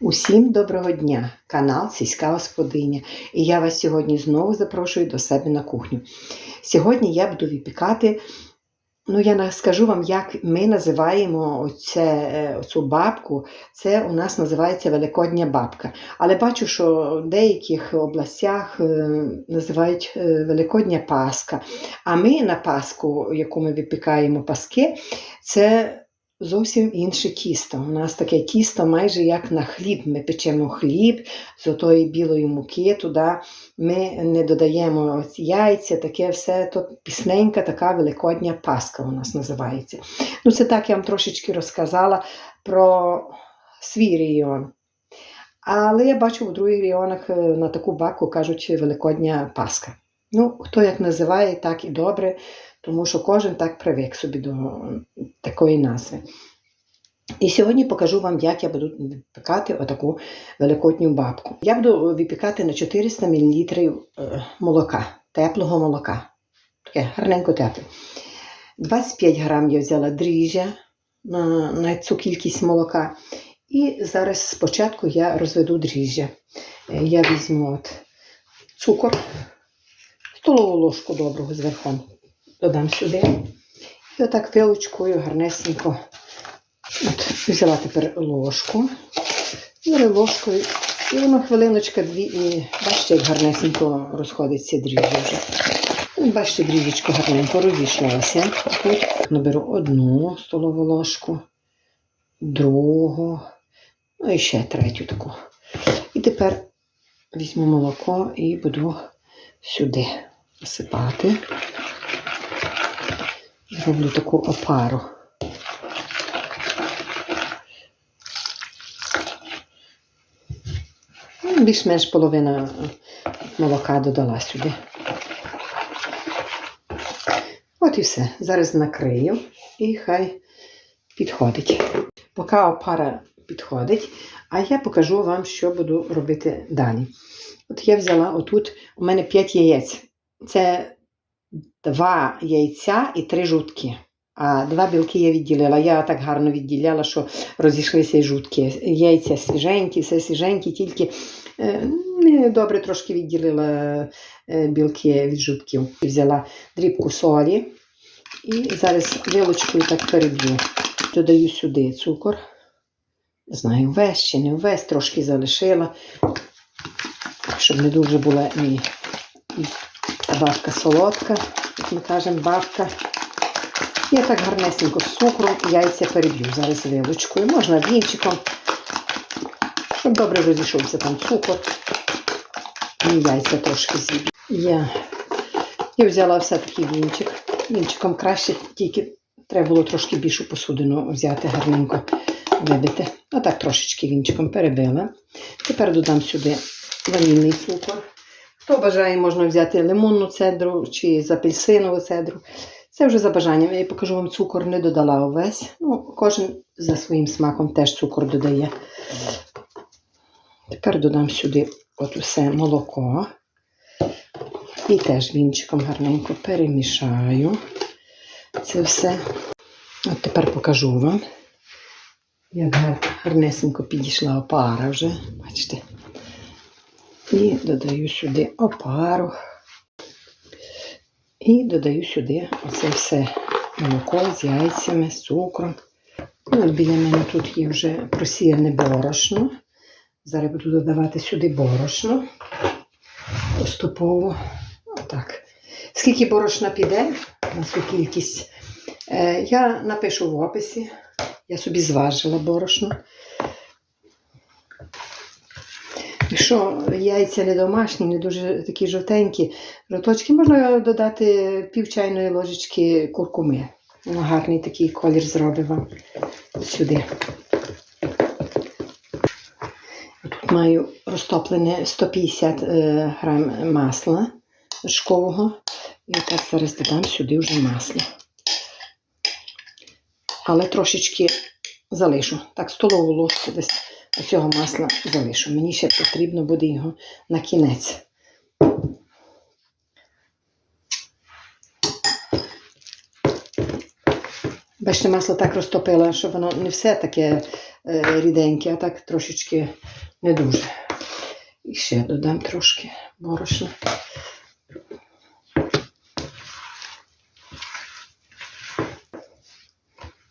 Усім доброго дня! Канал Сільська Господиня. І я вас сьогодні знову запрошую до себе на кухню. Сьогодні я буду випікати, ну я скажу вам, як ми називаємо оце, е, цю бабку. Це у нас називається Великодня бабка. Але бачу, що в деяких областях е, називають е, Великодня Пасха. А ми на Пасху, яку ми випікаємо паски, це зовсім інше тісто. У нас таке тісто майже як на хліб. Ми печемо хліб з отої білої муки, туди ми не додаємо яйця, таке все. То пісненька така великодня паска у нас називається. Ну, це так я вам трошечки розказала про свій регіон. Але я бачу в других регіонах е, на таку баку кажуть Великодня Пасха. Ну, хто як називає, так і добре, тому що кожен так привик собі до такої назви. І сьогодні покажу вам, як я буду випікати отаку великодню бабку. Я буду випікати на 400 мл молока, теплого молока. Таке гарненько тепле. 25 грам я взяла дріжджя на, на цю кількість молока. І зараз спочатку я розведу дріжджя. Е, Я візьму от цукор, столову ложку доброго зверху додам сюди. І отак вилочкою гарнесенько. От, взяла тепер ложку. Беру ложкою. І воно хвилиночка дві, і бачите, як гарнесенько розходиться дріжджі вже. Бачите, дріжджечко гарненько розійшлося. Тут наберу одну столову ложку, другу, ну і ще третю таку. І тепер візьму молоко і буду сюди насипати. Зроблю таку опару. Ну, Більш-менш половина молока додала сюди. От і все. Зараз накрию і хай підходить. Поки опара підходить, а я покажу вам, що буду робити далі. От я взяла отут, у мене 5 яєць. Це два яйця і три жутки. А два білки я відділила. Я так гарно відділяла, що розійшлися і жутки. Яйця свіженькі, все свіженькі, тільки е, не добре трошки відділила е, білки від жутків. Взяла дрібку солі і зараз вилочкою так переб'ю. Додаю сюди цукор. Знаю, весь чи не весь, трошки залишила, щоб не дуже була і бабка солодка, ми кажемо, бабка. Я так гарнесенько з цукром яйця переб'ю зараз вилочкою. Можна вінчиком, щоб добре розійшовся там цукор. І яйця трошки з'їду. Я, я взяла все-таки вінчик. Вінчиком краще, тільки треба було трошки більшу посудину взяти, гарненько вибити. Отак трошечки вінчиком перебила. Тепер додам сюди ванільний цукор. Хто бажає, можна взяти лимонну цедру чи з апельсинову цедру. Це вже за бажанням. Я покажу вам цукор, не додала увесь. Ну, кожен за своїм смаком теж цукор додає. Тепер додам сюди от усе молоко. І теж вінчиком гарненько перемішаю це все. От тепер покажу вам, як гар- гарнесенько підійшла опара вже. Бачите. І додаю сюди опару. І додаю сюди оце все молоко з яйцями, з цукром. Ну, біля мене тут є вже просіяне борошно. Зараз буду додавати сюди борошно поступово. Отак. Скільки борошна піде на цю кількість, е, я напишу в описі. Я собі зважила борошно. Якщо яйця не домашні, не дуже такі жовтенькі, жовточки, можна додати пів чайної ложечки куркуми. Воно гарний такий колір зробить вам сюди. Тут маю розтоплене 150 е, грам масла вершкового. І так зараз додам сюди вже масло. Але трошечки залишу. Так, столову ложку десь цього масла залишу. Мені ще потрібно буде його на кінець. Бачите, масло так розтопила, що воно не все таке е, ріденькі, а так трошечки не дуже. І ще додам трошки борошна.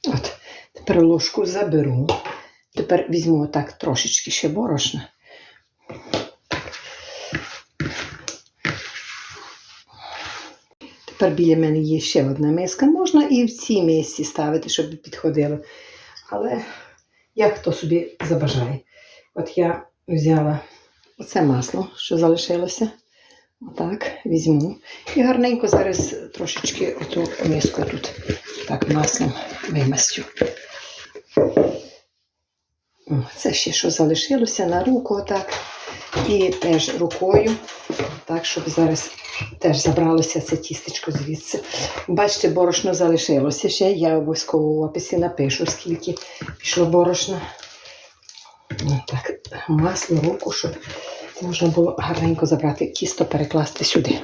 От, тепер ложку заберу. Тепер візьму отак трошечки ще борошна. Тепер біля мене є ще одна миска. Можна і в цій мисці ставити, щоб підходило. Але як хто собі забажає. От я взяла оце масло, що залишилося. Отак, візьму. І гарненько зараз трошечки оту миску тут так маслом вимастю. Це ще що залишилося на руку отак. І теж рукою, так, щоб зараз теж забралося це тістечко звідси. Бачите, борошно залишилося ще. Я обов'язково в описі напишу, скільки пішло борошна. Так, масло, руку, щоб можна було гарненько забрати тісто, перекласти сюди.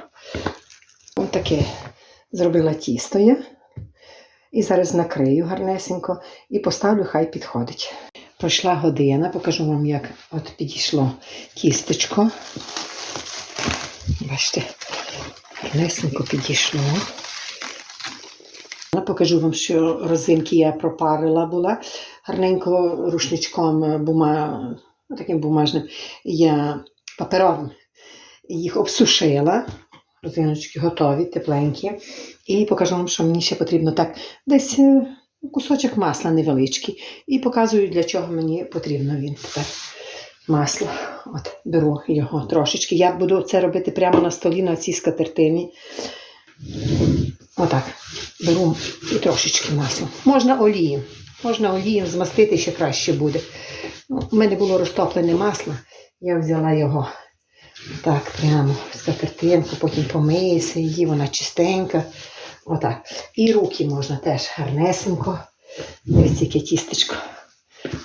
Ось таке зробила тісто я. І зараз накрию гарнесенько і поставлю, хай підходить. Пройшла година, покажу вам, як от підійшло тістечко. Бачите, гарнесенько підійшло. Покажу вам, що розинки я пропарила була. Гарненько рушничком бума, таким бумажним я паперовим їх обсушила. Розиночки готові, тепленькі. І покажу вам, що мені ще потрібно так десь е, кусочок масла невеличкий. І показую, для чого мені потрібно він тепер. Масло. От, беру його трошечки. Я буду це робити прямо на столі на цій скатертині. Отак. Беру і трошечки масла. Можна олієм. Можна олієм змастити, ще краще буде. Ну, у мене було розтоплене масло. Я взяла його так, прямо в скатертинку, потім помиюся її, вона чистенька. Отак. І руки можна теж гарнесенько. Дивіться, яке тістечко.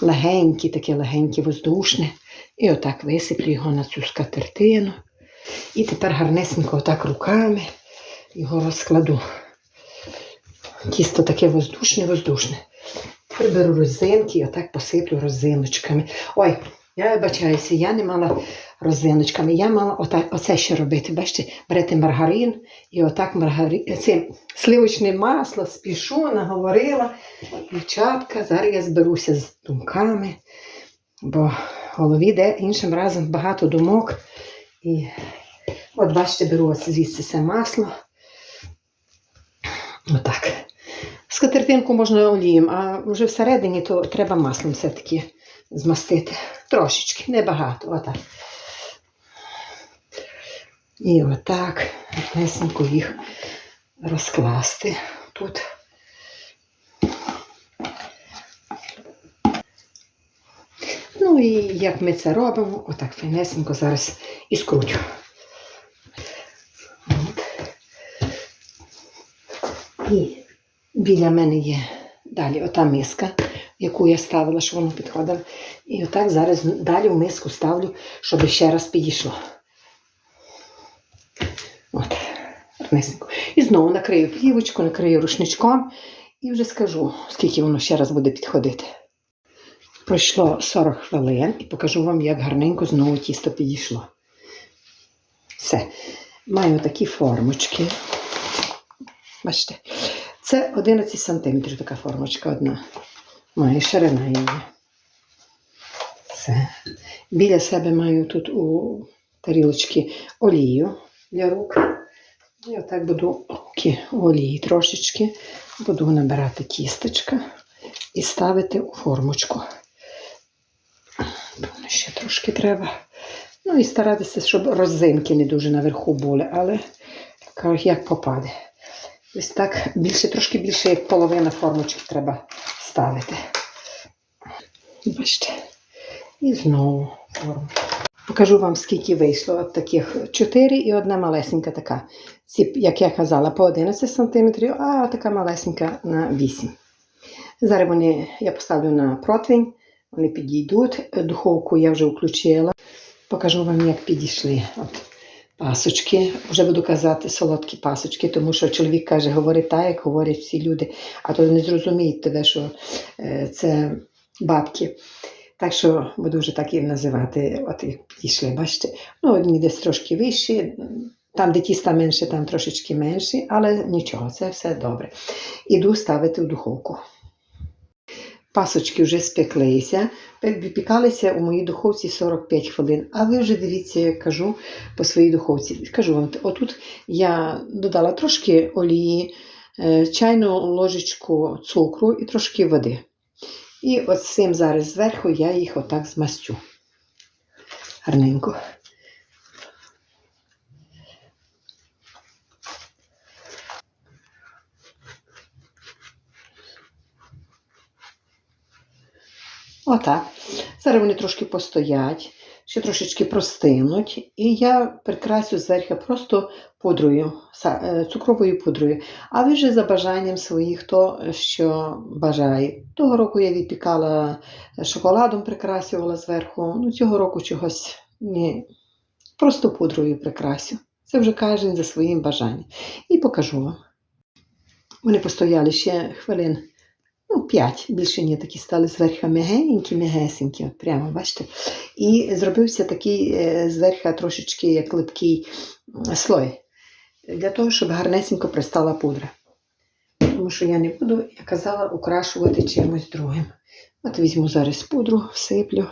Легеньке, таке легеньке, воздушне. І отак висиплю його на цю скатертину. І тепер гарнесенько отак руками його розкладу. Тісто таке воздушне, воздушне. Тепер беру розинки і отак посиплю розиночками. Ой, я вибачаюся, я не мала розиночками. Я мала ота, оце ще робити. Бачите, берете маргарин і отак маргарин, це сливочне масло, спішу, наговорила. Дівчатка, зараз я зберуся з думками, бо в голові де іншим разом багато думок. І от бачите, беру ось звідси це масло. Отак. Скатертинку можна олієм, а вже всередині то треба маслом все-таки змастити. Трошечки, небагато. Отак. І отак гарнесенько їх розкласти тут. Ну і як ми це робимо, отак файнесенько зараз і скручу. От. І біля мене є далі ота миска, яку я ставила, щоб воно підходило. І отак зараз далі в миску ставлю, щоб ще раз підійшло. От, гарнесенько. І знову накрию плівочку, накрию рушничком і вже скажу, скільки воно ще раз буде підходити. Пройшло 40 хвилин і покажу вам, як гарненько знову тісто підійшло. Все. Маю такі формочки. Бачите, це 11 см така формочка одна. Має ширина її. Все. Біля себе маю тут у тарілочці олію для рук. І отак буду руки олії трошечки. Буду набирати тістечка і ставити у формочку. Ще трошки треба. Ну і старатися, щоб розинки не дуже наверху були, але як попаде. Ось так більше, трошки більше, як половина формочки треба ставити. Бачите. І знову форму. Покажу вам, скільки вийшло от таких 4 і одна малесенька така. Ці, як я казала, по 11 см, а така малесенька на 8 Зараз вони я поставлю на противень, вони підійдуть. Духовку я вже включила. Покажу вам, як підійшли от пасочки. Вже буду казати солодкі пасочки, тому що чоловік каже, говори так, як говорять всі люди, а то не зрозуміють тебе, що е, це бабки. Так що буду вже так і називати, от як підійшли, бачите. Ну, одні десь трошки вищі, там, де тіста менше, там трошечки менші, але нічого, це все добре. Іду ставити в духовку. Пасочки вже спеклися, випікалися у моїй духовці 45 хвилин. А ви вже дивіться, як кажу по своїй духовці. Кажу вам, отут я додала трошки олії, е, чайну ложечку цукру і трошки води. І от цим зараз зверху я їх отак змастю. Гарненько. Отак. Зараз вони трошки постоять, ще трошечки простинуть, і я прикрасю зверху просто пудрою, е, цукровою пудрою. А ви вже за бажанням своїх, хто що бажає. Того року я відпікала шоколадом, прикрасювала зверху. Ну, цього року чогось ні. Просто пудрою прикрасю. Це вже кожен за своїм бажанням. І покажу вам. Вони постояли ще хвилин ну, 5, більше ні, такі стали зверху м'ягенькі, м'ягесенькі, прямо, бачите. І зробився такий е, зверху трошечки як липкий слой, для того, щоб гарнесенько пристала пудра. Тому що я не буду, я казала, украшувати чимось другим. От візьму зараз пудру, всиплю.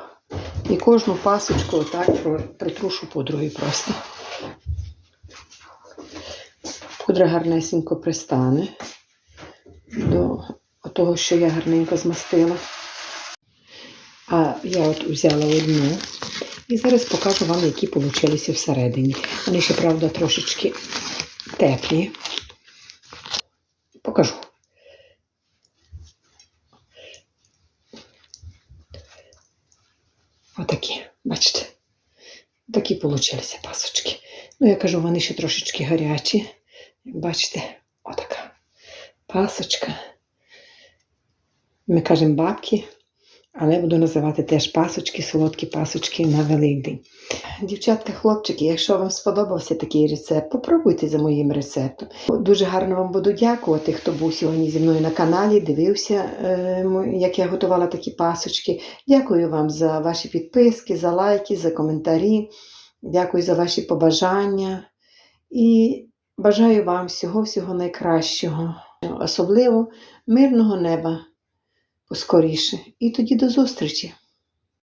І кожну пасочку отак притрушу пудрою просто. Пудра гарнесенько пристане до того, що я гарненько змастила. А я от взяла одну і зараз покажу вам, які получилися всередині. Вони ще, правда, трошечки теплі. Покажу. Отакі, бачите? Такі получилися пасочки. Ну, я кажу, вони ще трошечки гарячі. Бачите, отака пасочка. Ми кажемо бабки, але буду називати теж пасочки, солодкі пасочки на Великдень. Дівчатка, хлопчики, якщо вам сподобався такий рецепт, попробуйте за моїм рецептом. Дуже гарно вам буду дякувати, хто був сьогодні зі мною на каналі, дивився, е, як я готувала такі пасочки. Дякую вам за ваші підписки, за лайки, за коментарі. Дякую за ваші побажання. І бажаю вам всього-всього найкращого, особливо мирного неба поскоріше. І тоді до зустрічі!